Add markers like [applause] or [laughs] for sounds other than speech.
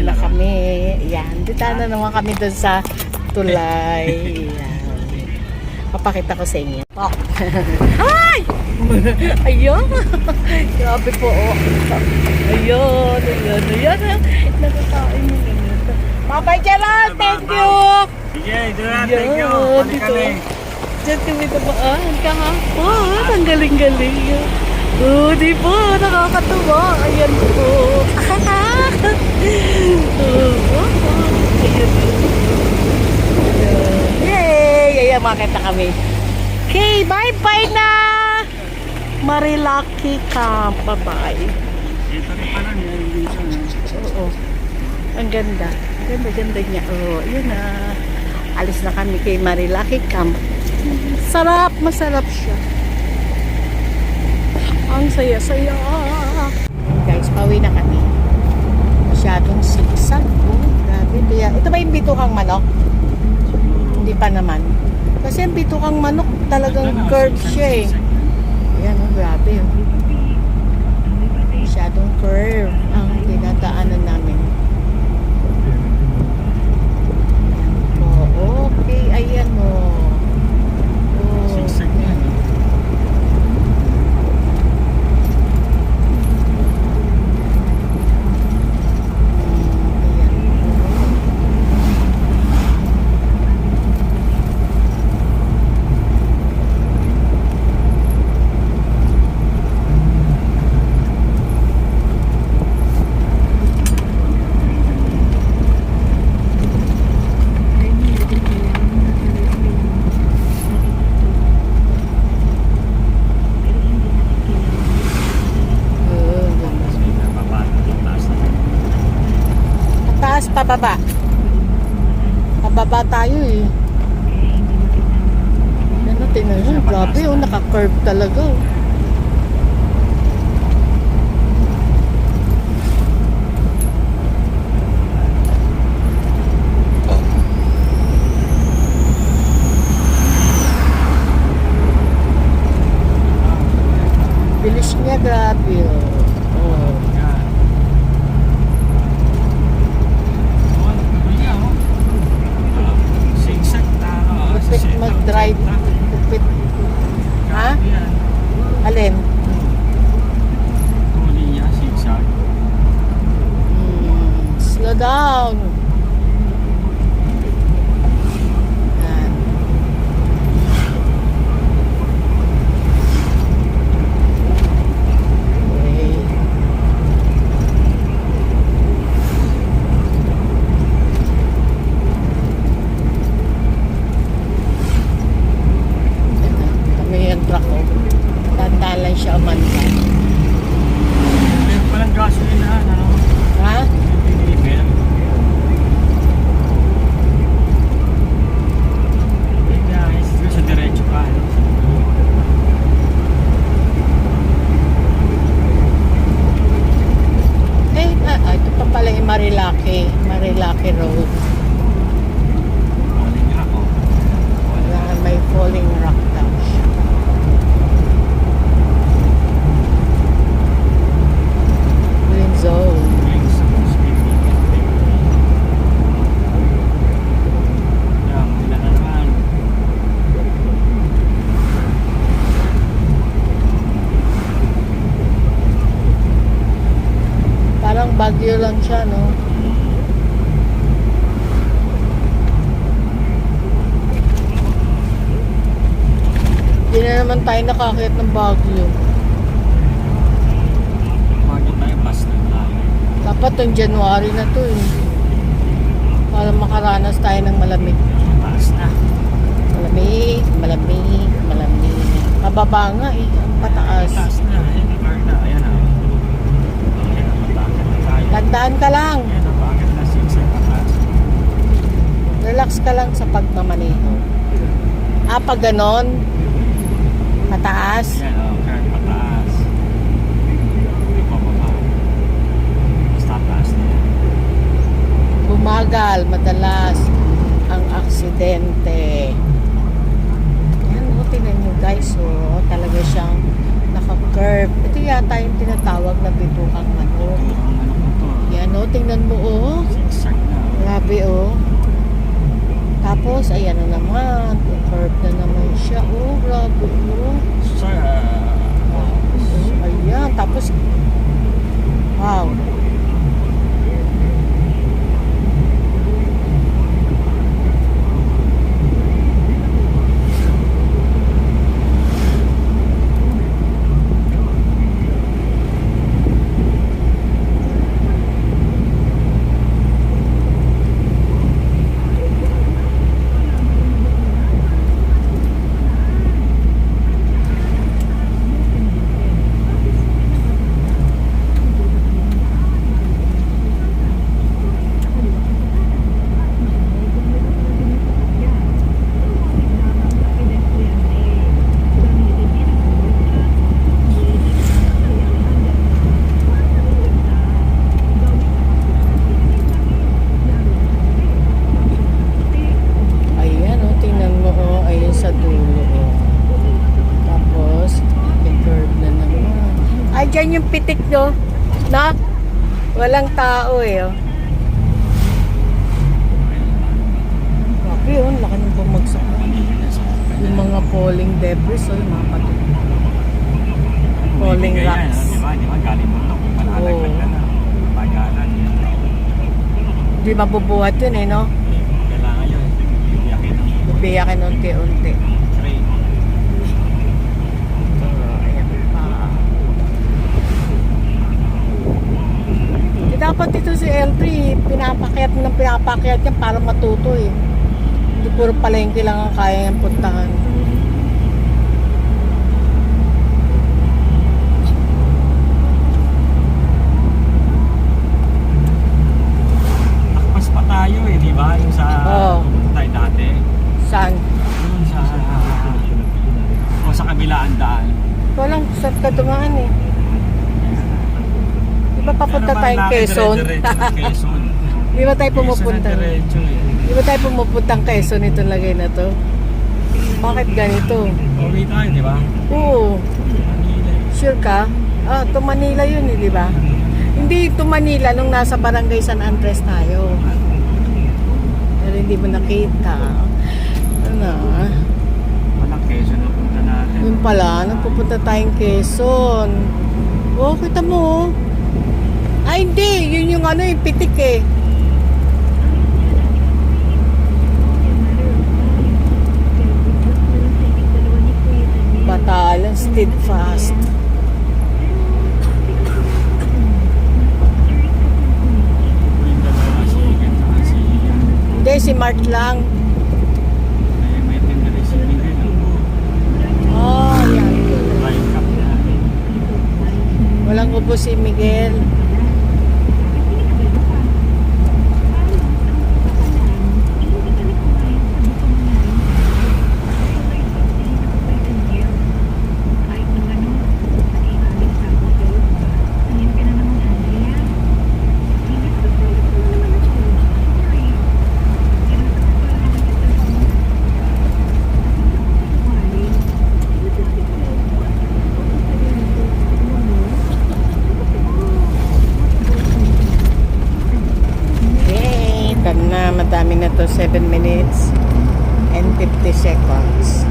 Na kami. Yan. Dito na naman kami dun sa tulay. [laughs] Yan. Papakita ko sa inyo. Oh. [laughs] Ay! Ayun! [laughs] Grabe po, oh. Ayun, ayun, ayun. Nakakain mo ganito. Gerald, thank you! Yan, Thank you. Dito. Diyan kami tamaan. Ka nga. Oh, ang galing-galing. Oh, di po, nakakatuwa. Ayan po. ayan. Yay! Ayan, makita kami. Okay, bye-bye na! Marilaki ka. Bye-bye. Oo. Ang ganda. Ang Ganda-ganda niya. Oo, yun na. Alis na kami kay Marilaki Camp. Sarap, masarap siya. Ang saya-saya. Guys, pauwi na kami. Masyadong sigsag. Oh, grabe. Kaya, ito ba yung bituhang manok? Hindi pa naman. Kasi yung bituhang manok talagang curve siya eh. Ayan, oh, grabe. Oh. Masyadong curve ang dinadaanan namin. Oh, okay. Ayan mo. Oh, Sigsag yan. Oh, Bababa. Taas na. Taas, pababa. Pababa tayo eh. Ano, tingnan mo. Grabe oh, naka-curve talaga oh. Bilis niya, grabe oh. Oh. Yan. Oh, ano ka ba niya, oh? Ah, Sigsag na. ah, Lupit sigsag. mag-drive. Lupit. Ha? Grabe yan. Alin? Huli niya, sigsag. Hmm, slow down. Yan. Okay. Ito, kami yung truck ko. Tandaan lang siya umanda. Meron palang gasoline na, ano? Ha? Meron. Hey guys, sa diretso pa. ano? Eh, ah, ah, ito pa pala yung Marilaki. Marilaki Road. Wala, may falling rock daw. Green zone. Parang bagyo lang siya, no? Hindi na naman tayo nakakit ng bagyo. Bakit tayo bus na tayo? Dapat yung January na to eh. Para makaranas tayo ng malamig. Bus na. Malamig, malamig, malamig. Mababa nga eh, ang pataas. Taas na. Ayan, na. Tayo. Tandaan ka lang. Relax ka lang sa pagmamaneho. Ah, pag ganon, mataas. Ayan, oh, car pataas. Pababa. Basta taas na yan. Bumagal, madalas ang aksidente. Yan, o, tingnan nyo guys, o, talaga siyang naka-curve. Ito yata yung tinatawag na bituhang manok. Ito ang ano ko to. Yan, Ayan o, tingnan mo oh. Zigzag na. oh. Grabe oh. Tapos, ayan na naman. Curve na naman siya. Oh, grabe oh. Sa... Oh, ayan. Tapos, wow. Ayan oh, tingnan mo oh. Ayun sa dulo oh. Tapos, may curve na naman. Ay, dyan yung pitik no. Na? Walang tao eh oh. Grabe oh, ang laki ng bumagsak. Yung mga falling debris oh, yung mga patok. Falling rocks. Di ba? Di ba? Galing mo ito. Malalaglag ka na. Pagalan. yan. Hindi mabubuhat yun eh, no? Kailangan yun. Biyakin ng unti-unti. train. So, ayan pa. Eh, dapat ito si L3, pinapakyat ng pinapakyat yan para matuto eh. Hindi puro palengke lang ang kaya niyang puntahan. Takpas pa tayo eh, di ba? Yung sa Oo. pumunta tayo dati. Saan? Yung sa... O sa kabilaan daan. Walang saan ka dumaan eh. Papunta ba, tayong Quezon? [laughs] Quezon. Di ba tayo pumupunta? eh. Di ba tayo pumupuntang Quezon itong lagay na to? Bakit ganito? Uwi tayo, di ba? Oo. Eh. Sure ka? Ah, to Manila yun eh, di ba? Hindi to Manila nung nasa barangay San Andres tayo. Pero hindi mo nakita. Ano? Walang Quezon na punta natin. Yun pala, nagpupunta tayong Quezon. Oh, kita mo. oh. Ay, hindi. Yun yung ano, yung pitik eh. Batalan, steadfast. Hindi, si Mark lang. Oh, yan. Walang ubo si Miguel. Okay, done na. Madami na to. 7 minutes and 50 seconds.